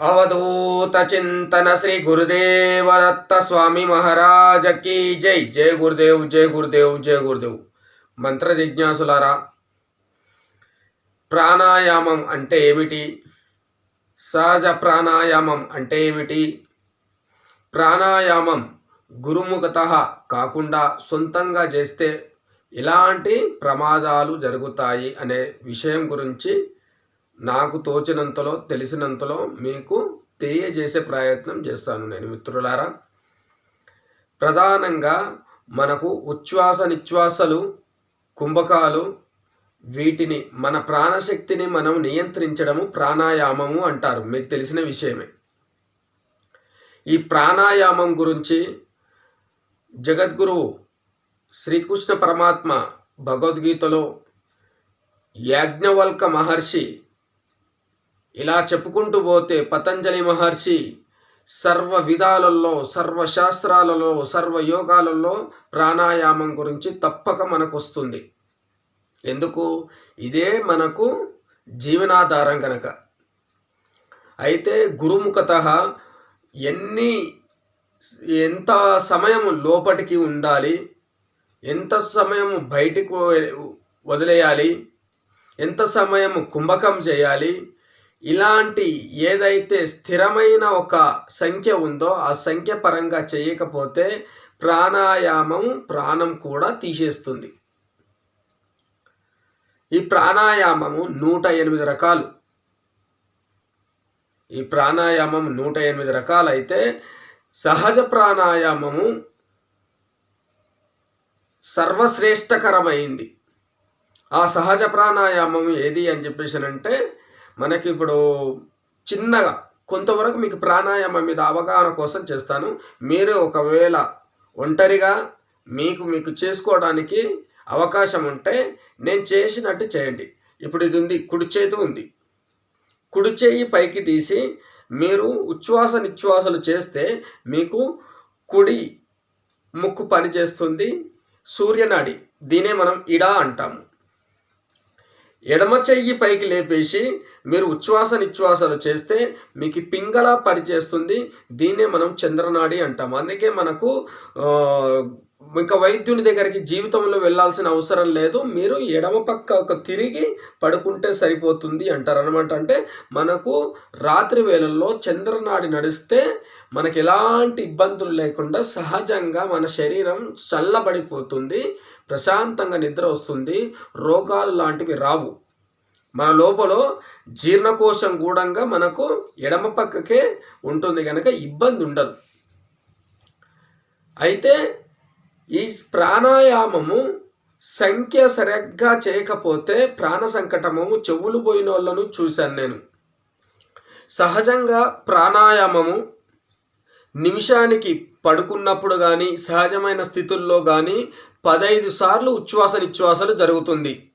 అవధూత చింతన శ్రీ గురుదేవదత్త స్వామి మహారాజ కీ జై జై గురుదేవ్ జై గురుదేవ్ జయ గురుదేవ్ మంత్ర జిజ్ఞాసులారా ప్రాణాయామం అంటే ఏమిటి? సహజ ప్రాణాయామం అంటే ఏమిటి? ప్రాణాయామం గురుముఖత కాకుండా సొంతంగా చేస్తే ఎలాంటి ప్రమాదాలు జరుగుతాయి అనే విషయం గురించి నాకు తోచినంతలో తెలిసినంతలో మీకు తెలియజేసే ప్రయత్నం చేస్తాను నేను మిత్రులారా. ప్రధానంగా మనకు ఉచ్ఛ్వాస నిశ్వాసలు కుంభకాలు వీటిని మన ప్రాణశక్తిని మనం నియంత్రించడము ప్రాణాయామము అంటారు. మీకు తెలిసిన విషయమే. ఈ ప్రాణాయామం గురించి జగద్గురువు శ్రీకృష్ణ పరమాత్మ భగవద్గీతలో యాజ్ఞవల్క మహర్షి ఇలా చెప్పుకుంటూ పోతే పతంజలి మహర్షి సర్వ విధాలలో సర్వశాస్త్రాలలో సర్వయోగాలలో సర్వ ప్రాణాయామం గురించి తప్పక మనకు వస్తుంది ఎందుకు? ఇదే మనకు జీవనాధారం కనుక అయితే గురుముఖత ఎన్ని ఎంత సమయం లోపటికి ఉండాలి? ఎంత సమయం బయటికి వదిలేయాలి? ఎంత సమయం కుంభకం చేయాలి? ఇలాంటి ఏదైతే స్థిరమైన ఒక సంఖ్య ఉందో ఆ సంఖ్య పరంగా చేయకపోతే ప్రాణాయామం ప్రాణం కూడా తీసేస్తుంది. ఈ ప్రాణాయామము నూట ఎనిమిది రకాలు. ఈ ప్రాణాయామం నూట ఎనిమిది రకాలైతే సహజ ప్రాణాయామము సర్వశ్రేష్టకరమైంది. ఆ సహజ ప్రాణాయామం ఏది అని చెప్పేసి అంటే మనకి ఇప్పుడు చిన్నగా కొంతవరకు మీకు ప్రాణాయామం మీద అవగాహన కోసం చేస్తాను. మీరు ఒకవేళ ఒంటరిగా మీకు మీకు చేసుకోవడానికి అవకాశం ఉంటే నేను చేసినట్టు చేయండి. ఇప్పుడు ఇది ఉంది కుడి చేతి ఉంది. కుడి చేయి పైకి తీసి మీరు ఉచ్ఛ్వాస నిశ్వాసలు చేస్తే మీకు కుడి ముక్కు పనిచేస్తుంది. సూర్యనాడి దీనే మనం ఇడా అంటాము. ఎడమ చెయ్యి పైకి లేపేసి మీరు ఉచ్ఛ్వాస నిశ్వాసాలు చేస్తే మీకు పింగళ పనిచేస్తుంది. దీన్నే మనం చంద్రనాడి అంటాం. అందుకే మనకు ఇంకా వైద్యుని దగ్గరికి జీవితంలో వెళ్ళాల్సిన అవసరం లేదు. మీరు ఎడమ పక్క ఒక తిరిగి పడుకుంటే సరిపోతుంది అంటారు అనమాట అంటే మనకు రాత్రి వేళల్లో చంద్రనాడి నడిస్తే మనకి ఎలాంటి ఇబ్బందులు లేకుండా సహజంగా మన శరీరం చల్లబడిపోతుంది. ప్రశాంతంగా నిద్ర వస్తుంది. రోగాలు లాంటివి రావు. మన లోపల జీర్ణకోశం గూఢంగా మనకు ఎడమ పక్కకే ఉంటుంది కనుక ఇబ్బంది ఉండదు. అయితే ఈ ప్రాణాయామము సంఖ్య సరిగ్గా చేయకపోతే ప్రాణ సంకటము చెవులు పోయిన వాళ్ళను చూశాను నేను. సహజంగా ప్రాణాయామము నిమిషానికి పడుకున్నప్పుడు కానీ సహజమైన స్థితుల్లో కానీ పదైదు సార్లు ఉచ్ఛ్వాస నిశ్వాసలు జరుగుతుంది.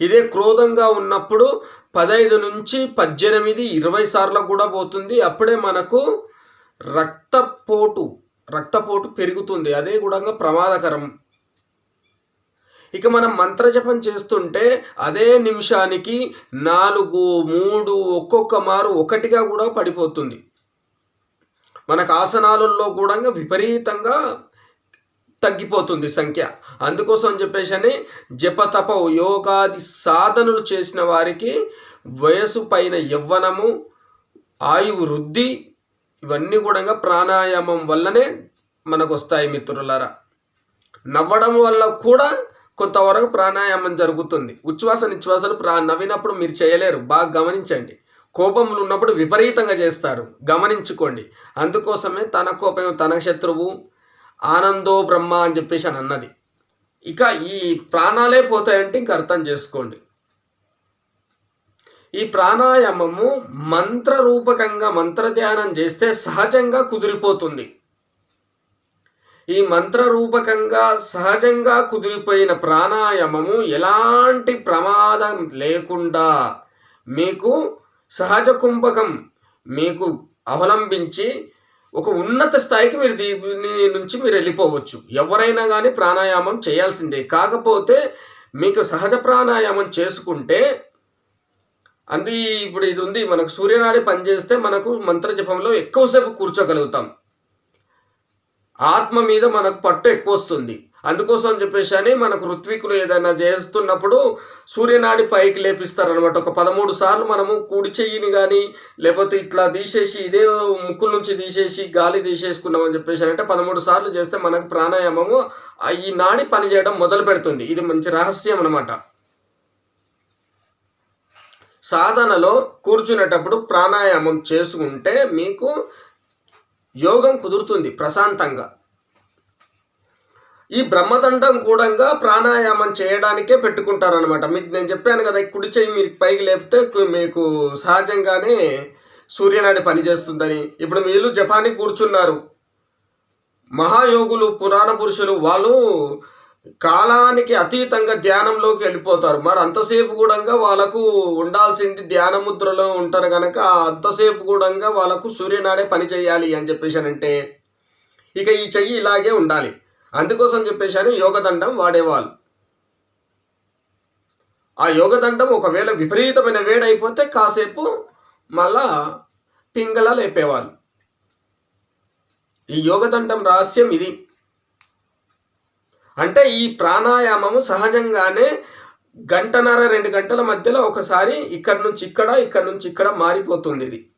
ఇదే క్రోధంగా ఉన్నప్పుడు పదహైదు నుంచి పద్దెనిమిది ఇరవై సార్లు కూడా పోతుంది. అప్పుడే మనకు రక్తపోటు రక్తపోటు పెరుగుతుంది. అదే కూడా ప్రమాదకరం. ఇక మనం మంత్రజపం చేస్తుంటే అదే నిమిషానికి నాలుగు మూడు ఒక్కొక్క మారు ఒకటిగా కూడా పడిపోతుంది. మనకు ఆసనాలలో కూడా విపరీతంగా తగ్గిపోతుంది సంఖ్య. అందుకోసం చెప్పేసి అని జపతప యోగాది సాధనలు చేసిన వారికి వయసు పైన యవ్వనము ఆయువు వృద్ధి ఇవన్నీ కూడా ప్రాణాయామం వల్లనే మనకు వస్తాయి మిత్రులారా. నవ్వడం వల్ల కూడా కొంతవరకు ప్రాణాయామం జరుగుతుంది. ఉచ్ఛ్వాస నిశ్వాసలు ప్రా నవ్వినప్పుడు మీరు చేయలేరు. బాగా గమనించండి. కోపంలో ఉన్నప్పుడు విపరీతంగా చేస్తారు. గమనించుకోండి. అందుకోసమే తన కోపం తన శత్రువు ఆనందో బ్రహ్మ అని చెప్పేసి అని అన్నది. ఇక ఈ ప్రాణాలే పోతాయంటే ఇంక అర్థం చేసుకోండి. ఈ ప్రాణాయామము మంత్ర రూపకంగా మంత్ర ధ్యానం చేస్తే సహజంగా కుదిరిపోతుంది. ఈ మంత్ర రూపకంగా సహజంగా కుదిరిపోయిన ప్రాణాయామము ఎలాంటి ప్రమాదం లేకుండా మీకు సహజ కుంభకం మీకు అవలంబించి ఒక ఉన్నత స్థాయికి మీరు దీని నుంచి మీరు వెళ్ళిపోవచ్చు. ఎవరైనా కానీ ప్రాణాయామం చేయాల్సిందే. కాకపోతే మీకు సహజ ప్రాణాయామం చేసుకుంటే అంది ఇప్పుడు ఇది ఉంది మనకు సూర్యనాడి పనిచేస్తే మనకు మంత్రజపంలో ఎక్కువసేపు కూర్చోగలుగుతాం. ఆత్మ మీద మనకు పట్టు ఎక్కువ వస్తుంది అందుకోసం చెప్పేసి అని మనకు ఋత్వికులు ఏదైనా చేస్తున్నప్పుడు సూర్యనాడి పైకి లేపిస్తారు అనమాట ఒక పదమూడు సార్లు మనము కుడి చెయ్యిని కానీ లేకపోతే ఇట్లా తీసేసి ఇదే ముక్కుల నుంచి తీసేసి గాలి తీసేసుకున్నామని చెప్పేసి అంటే పదమూడు సార్లు చేస్తే మనకు ప్రాణాయామము ఈ నాడి పనిచేయడం మొదలు పెడుతుంది. ఇది మంచి రహస్యం అనమాట సాధనలో కూర్చునేటప్పుడు ప్రాణాయామం చేసుకుంటే మీకు యోగం కుదురుతుంది ప్రశాంతంగా. ఈ బ్రహ్మదండం కూడంగా ప్రాణాయామం చేయడానికే పెట్టుకుంటారనమాట మీకు నేను చెప్పాను కదా కుడి చెయ్యి మీరు పైకి లేపితే మీకు సహజంగానే సూర్యనాడి పనిచేస్తుందని ఇప్పుడు మీరు జపానికి కూర్చున్నారు. మహాయోగులు పురాణ పురుషులు వాళ్ళు కాలానికి అతీతంగా ధ్యానంలోకి వెళ్ళిపోతారు. మరి అంతసేపు కూడా వాళ్ళకు ఉండాల్సింది ధ్యాన ముద్రలో ఉంటారు కనుక అంతసేపు కూడా వాళ్ళకు సూర్యనాడే పని చేయాలి అని చెప్పేసి అంటే ఇక ఈ చెయ్యి ఇలాగే ఉండాలి. అందుకోసం చెప్పేసి యోగదండం వాడేవాళ్ళు. ఆ యోగదండం ఒకవేళ విపరీతమైన వేడైపోతే కాసేపు మళ్ళా పింగళ లేపేవాళ్ళు. ఈ యోగదండం రహస్యం ఇది. అంటే ఈ ప్రాణాయామము సహజంగానే గంటన్నర రెండు గంటల మధ్యలో ఒకసారి ఇక్కడి నుంచి ఇక్కడ ఇక్కడ నుంచి ఇక్కడ మారిపోతుంది ఇది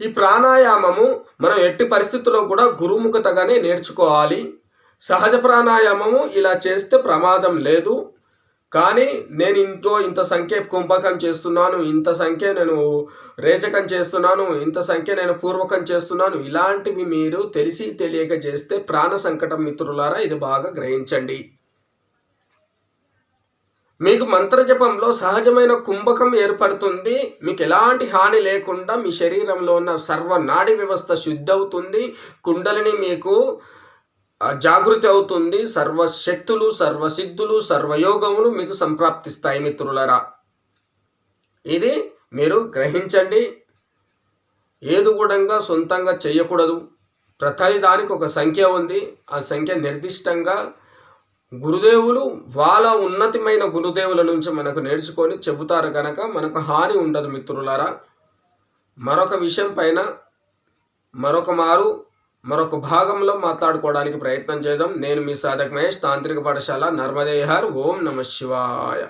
ఈ ప్రాణాయామము మనం ఎట్టి పరిస్థితుల్లో కూడా గురుముఖతగానే నేర్చుకోవాలి. సహజ ప్రాణాయామము ఇలా చేస్తే ప్రమాదం లేదు. కానీ నేను ఇంతో ఇంత సంఖ్య కుంభకం చేస్తున్నాను ఇంత సంఖ్య నేను రేచకం చేస్తున్నాను ఇంత సంఖ్య నేను పూర్వకం చేస్తున్నాను ఇలాంటివి మీరు తెలిసి తెలియక చేస్తే ప్రాణ సంకటం మిత్రులారా ఇది బాగా గ్రహించండి. మీకు మంత్రజపంలో సహజమైన కుంభకం ఏర్పడుతుంది. మీకు ఎలాంటి హాని లేకుండా మీ శరీరంలో ఉన్న సర్వ నాడి వ్యవస్థ శుద్ధి అవుతుంది కుండలిని మీకు జాగృతి అవుతుంది. సర్వశక్తులు సర్వసిద్ధులు సర్వయోగములు మీకు సంప్రాప్తిస్తాయి మిత్రులరా. ఇది మీరు గ్రహించండి. ఏది కూడా సొంతంగా చేయకూడదు. ప్రతి దానికి ఒక సంఖ్య ఉంది. ఆ సంఖ్య నిర్దిష్టంగా గురుదేవులు వాళ్ళ ఉన్నతమైన గురుదేవుల నుంచి మనకు నేర్చుకొని చెబుతారు కనుక మనకు హాని ఉండదు మిత్రులారా. మరొక విషయం పైన మరొక మారు మరొక భాగంలో మాట్లాడుకోవడానికి ప్రయత్నం చేద్దాం. నేను మీ సాధక మహేష్ తాంత్రిక పాఠశాల నర్మదేహర్. ఓం నమ శివాయ.